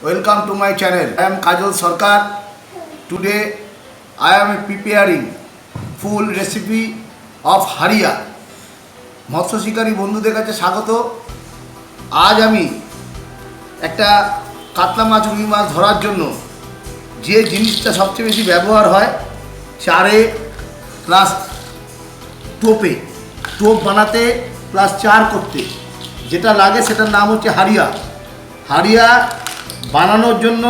Welcome to my channel. I am Kajal Sarkar. Today, I am preparing full recipe of হারিয়া মৎস্য শিকারী বন্ধুদের কাছে স্বাগত। আজ আমি একটা কাতলা মাছ, রুই মাছ ধরার জন্য যে জিনিসটা সবচেয়ে বেশি ব্যবহার হয়, চারে প্লাস টোপে। টোপ বানাতে প্লাস চার করতে। যেটা লাগে সেটার নাম হচ্ছে হারিয়া। হারিয়া বানানোর জন্য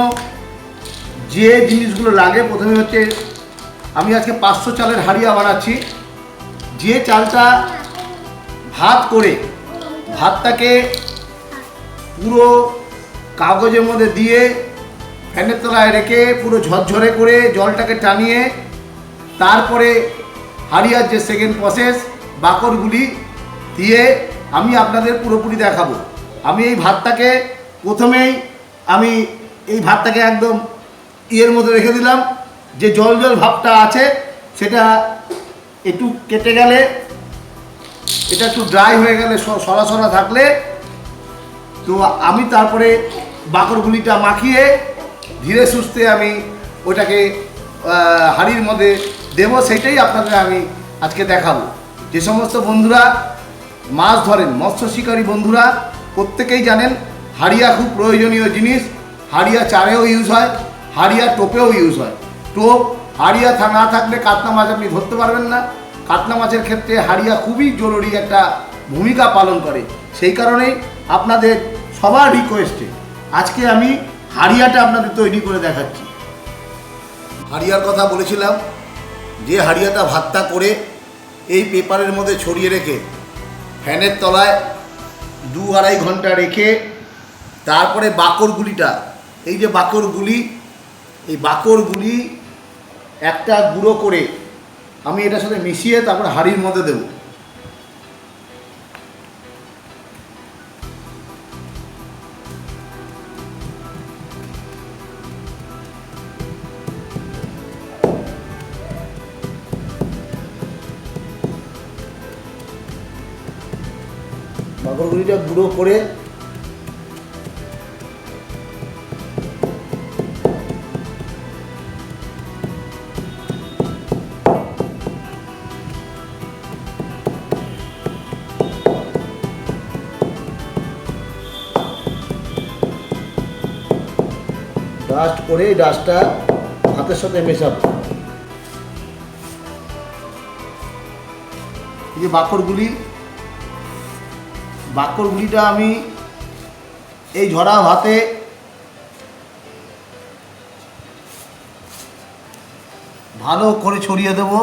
যে জিনিসগুলো লাগে, প্রথমে হচ্ছে আমি আজকে পাঁচশো চালের হাড়িয়া বানাচ্ছি। যে চালটা ভাত করে, ভাতটাকে পুরো কাগজের মধ্যে দিয়ে ফ্যানের তলায় রেখে পুরো ঝরঝরে করে জলটাকে টানিয়ে, তারপরে হারিয়ার যে সেকেন্ড প্রসেস বাকরগুলি দিয়ে আমি আপনাদের পুরোপুরি দেখাবো। আমি এই ভাতটাকে প্রথমেই আমি এই ভাতটাকে একদম ইয়ের মধ্যে রেখে দিলাম যে জল জল ভাবটা আছে, সেটা একটু কেটে গেলে, এটা একটু ড্রাই হয়ে গেলে সরা সরা থাকলে, তো আমি তারপরে বাকরগুলিটা মাখিয়ে ধীরে সুস্থে আমি ওটাকে হাঁড়ির মধ্যে দেবো সেটাই আপনাদের আমি আজকে দেখাবো। যে সমস্ত বন্ধুরা মাছ ধরেন, মৎস্য শিকারী বন্ধুরা, প্রত্যেকেই জানেন হাড়িয়া খুব প্রয়োজনীয় জিনিস, হাড়িয়া চারেও ইউজ হয়, হাড়িয়া টোপেও ইউজ হয়। টোপ, হাড়িয়া না থাকলে কাতলা মাছ আপনি ধরতে পারবেন না। কাতলা মাছের ক্ষেত্রে হাড়িয়া খুবই জরুরি একটা ভূমিকা পালন করে। সেই কারণেই আপনাদের সবার রিকোয়েস্টে আজকে আমি হাড়িয়াটা আপনাদের তৈরি করে দেখাচ্ছি। হাড়িয়ার কথা বলেছিলাম, যে হাড়িয়াটা ভাতটা করে এই পেপারের মধ্যে ছড়িয়ে রেখে, ফ্যানের তলায় দু আড়াই ঘণ্টা রেখে তারপরে বাকরগুলিটা এই যে বাকরগুলি এই বাকরগুলি একটা গুঁড়ো করে আমি এটার সাথে মিশিয়ে তারপরে হাঁড়ির মধ্যে দেবো। বাকরগুলিটা গুঁড়ো করে ডাস্ট করে এই ডাস্টটা ভাতের সাথে মেশাবো। এই যে বাকরগুলি, বাকরগুলিটা আমি এই ঝরা ভাতে ভালো করে ছড়িয়ে দেবো।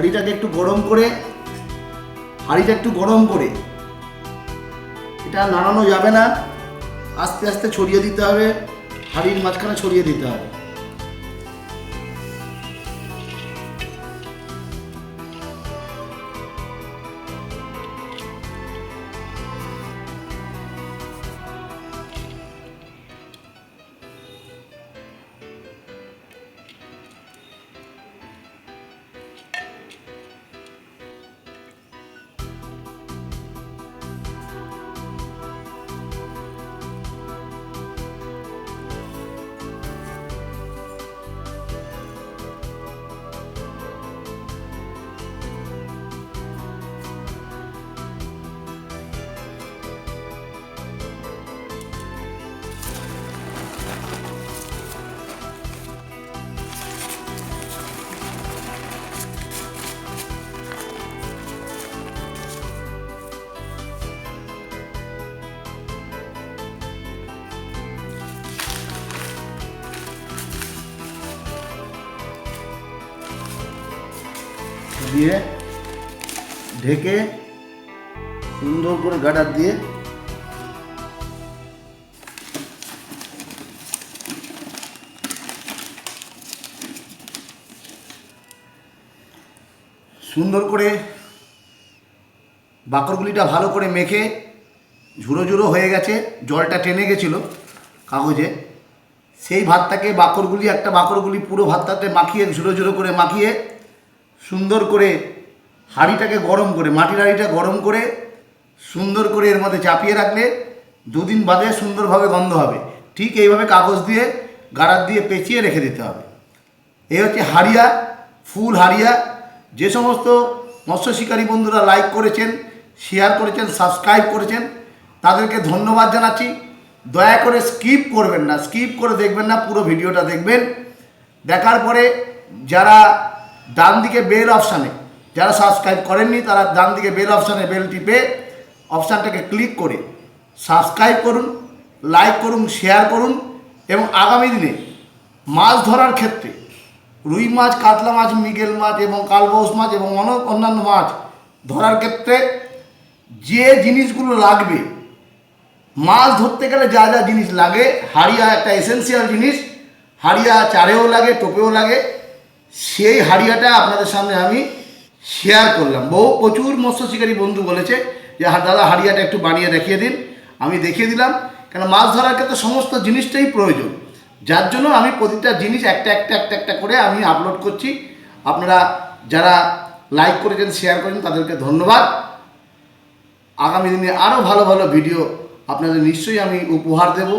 হাঁড়িটাকে একটু গরম করে, হাঁড়িটা একটু গরম করে। এটা নাড়ানো যাবে না। আস্তে আস্তে ছড়িয়ে দিতে হবে। হাঁড়ির মাঝখানে ছড়িয়ে দিতে হবে। দিয়ে ঢেকে সুন্দর করে গাডার দিয়ে সুন্দর করে বাকরগুলিটা ভালো করে মেখে ঝুড়ো ঝুড়ো হয়ে গেছে, জলটা টেনে গেছিল কাগজে। সেই ভাতটাকে বাকরগুলি, একটা বাকরগুলি পুরো ভাতটাতে মাখিয়ে ঝুড়ো ঝুড়ো করে মাখিয়ে সুন্দর করে হাঁড়িটাকে গরম করে, মাটির হাঁড়িটা গরম করে সুন্দর করে এর মধ্যে চাপিয়ে রাখলে দুদিন বাদে সুন্দরভাবে গন্ধ হবে। ঠিক এইভাবে কাগজ দিয়ে, গাড়ার দিয়ে পেঁচিয়ে রেখে দিতে হবে। এই হচ্ছে হাড়িয়া, ফুল হাড়িয়া। যে সমস্ত মৎস্য শিকারী বন্ধুরা লাইক করেছেন শেয়ার করেছেন সাবস্ক্রাইব করেছেন, তাদেরকে ধন্যবাদ জানাচ্ছি। দয়া করে স্কিপ করবেন না স্কিপ করে দেখবেন না, পুরো ভিডিওটা দেখবেন। দেখার পরে যারা ডান দিকে বেল অপশানে। যারা সাবস্ক্রাইব করেননি, তারা ডান দিকে বেল অপশানে বেল টিপে অপশানটাকে ক্লিক করে সাবস্ক্রাইব করুন, লাইক করুন, শেয়ার করুন এবং আগামী দিনে মাছ ধরার ক্ষেত্রে রুই মাছ, কাতলা মাছ, মৃগেল মাছ এবং কালবাউস মাছ এবং অনেক অন্যান্য মাছ ধরার ক্ষেত্রে যে জিনিসগুলো লাগবে, মাছ ধরতে গেলে যা যা জিনিস লাগে, হাড়িয়া একটা এসেন্সিয়াল জিনিস, হাড়িয়া চারেও লাগে, টোপেও লাগে সেই হাড়িয়াটা আপনাদের সামনে আমি শেয়ার করলাম। বহু প্রচুর মৎস্য শিকারী বন্ধু বলেছে যে দাদা, হাড়িয়াটা একটু বানিয়ে দেখিয়ে দিন। আমি দেখিয়ে দিলাম, কেন মাছ ধরার ক্ষেত্রে সমস্ত জিনিসটাই প্রয়োজন। যার জন্য আমি প্রতিটা জিনিস একটা একটা একটা একটা করে আমি আপলোড করছি। আপনারা যারা লাইক করেছেন শেয়ার করেছেন, তাদেরকে ধন্যবাদ। আগামী দিনে আরও ভালো ভালো ভিডিও আপনাদের নিশ্চয়ই আমি উপহার দেব,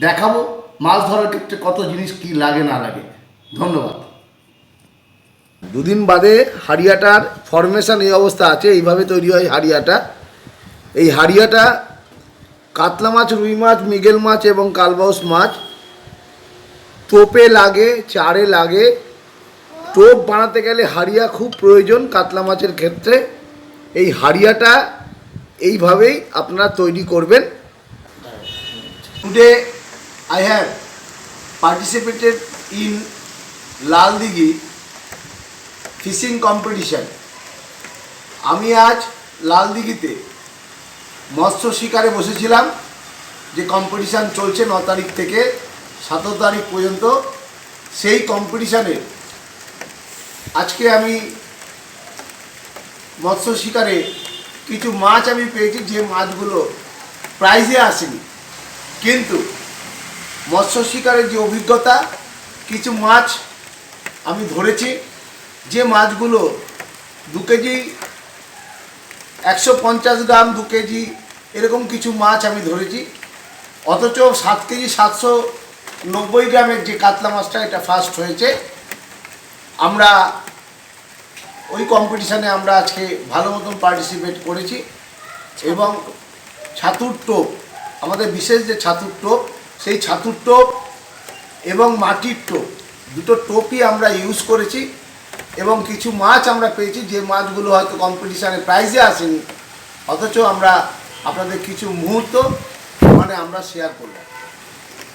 দেখাবো মাছ ধরার ক্ষেত্রে কত জিনিস কি লাগে, না লাগে। ধন্যবাদ। দুদিন বাদে হাড়িয়াটার ফরমেশান এই অবস্থা আছে, এইভাবে তৈরি হয় হাড়িয়াটা। এই হাড়িয়াটা কাতলা মাছ, রুই মাছ, মৃগেল মাছ এবং কালবাউস মাছ টোপে লাগে, চারে লাগে। টোপ বানাতে গেলে হাড়িয়া খুব প্রয়োজন কাতলা মাছের ক্ষেত্রে। এই হাড়িয়াটা এইভাবেই আপনারা তৈরি করবেন। Today I have participated in Laldighi fishing competition. আমি আজ লালদিঘিতে মৎস্য শিকারে বসেছিলাম, যে কম্পিটিশান চলছে ন তারিখ থেকে সতেরো তারিখ পর্যন্ত। সেই কম্পিটিশানে আজকে আমি মৎস্য শিকারে কিছু মাছ আমি পেয়েছি, যে মাছগুলো প্রাইজে আসেনি। কিন্তু মৎস্য শিকারের যে অভিজ্ঞতা, কিছু মাছ আমি ধরেছি। যে মাছগুলো দু কেজি, একশো পঞ্চাশ গ্রাম দু কেজি এরকম কিছু মাছ আমি ধরেছি। অথচ সাত কেজি সাতশো নব্বই গ্রামের যে কাতলা মাছটা, এটা ফার্স্ট হয়েছে। আমরা ওই কম্পিটিশানে আমরা আজকে ভালো মতন পার্টিসিপেট করেছি। এবং ছাতুর টোপ, আমাদের বিশেষ যে ছাতুর টোপ, সেই ছাতুর টোপ এবং মাটির টোপ, দুটো টোপই আমরা ইউজ করেছি। এবং কিছু মাছ আমরা পেয়েছি, যে মাছগুলো হয়তো কম্পিটিশানে প্রাইজে আসেনি। অথচ আমরা আপনাদের কিছু মুহূর্ত মানে আমরা শেয়ার করলাম।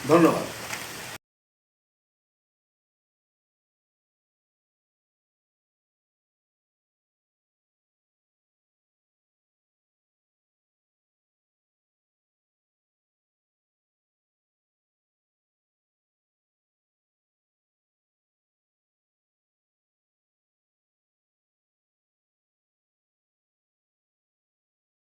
ধন্যবাদ।